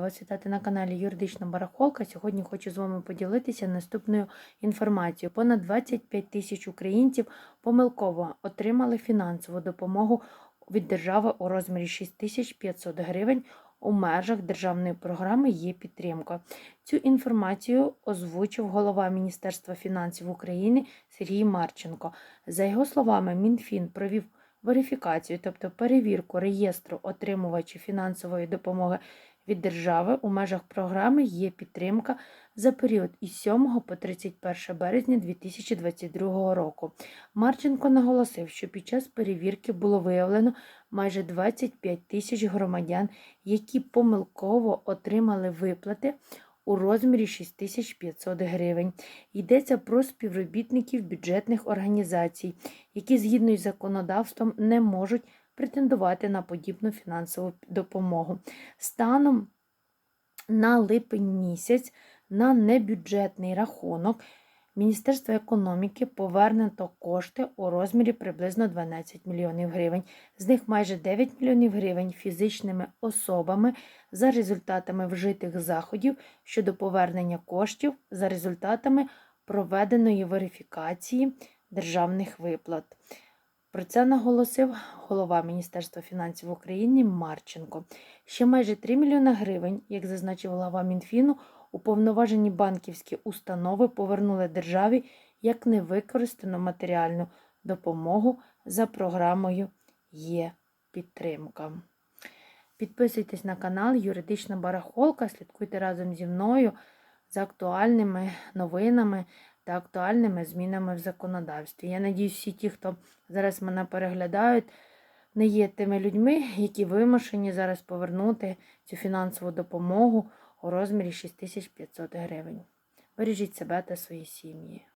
Вас вітати на каналі Юридична Барахолка. Сьогодні хочу з вами поділитися наступною інформацією. Понад 25 тисяч українців помилково отримали фінансову допомогу від держави у розмірі 6500 гривень у межах державної програми є підтримка. Цю інформацію озвучив голова Міністерства фінансів України Сергій Марченко. За його словами, МінФін провів верифікацію, тобто перевірку реєстру отримувачів фінансової допомоги від держави у межах програми є підтримка за період із 7 по 31 березня 2022 року. Марченко наголосив, що під час перевірки було виявлено майже 25 тисяч громадян, які помилково отримали виплати у розмірі 6500 гривень. Йдеться про співробітників бюджетних організацій, які згідно із законодавством не можуть претендувати на подібну фінансову допомогу. Станом на липень місяць на небюджетний рахунок Міністерства економіки повернуто кошти у розмірі приблизно 12 мільйонів гривень. З них майже 9 мільйонів гривень фізичними особами за результатами вжитих заходів щодо повернення коштів за результатами проведеної верифікації державних виплат. Про це наголосив голова Міністерства фінансів України Марченко. Ще майже 3 мільйона гривень, як зазначив голова Мінфіну, уповноважені банківські установи повернули державі як невикористану матеріальну допомогу за програмою Є підтримка. Підписуйтесь на канал Юридична Барахолка, слідкуйте разом зі мною за актуальними новинами та актуальними змінами в законодавстві. Я надіюсь, всі ті, хто зараз мене переглядають, не є тими людьми, які вимушені зараз повернути цю фінансову допомогу у розмірі 6500 гривень. Бережіть себе та свої сім'ї.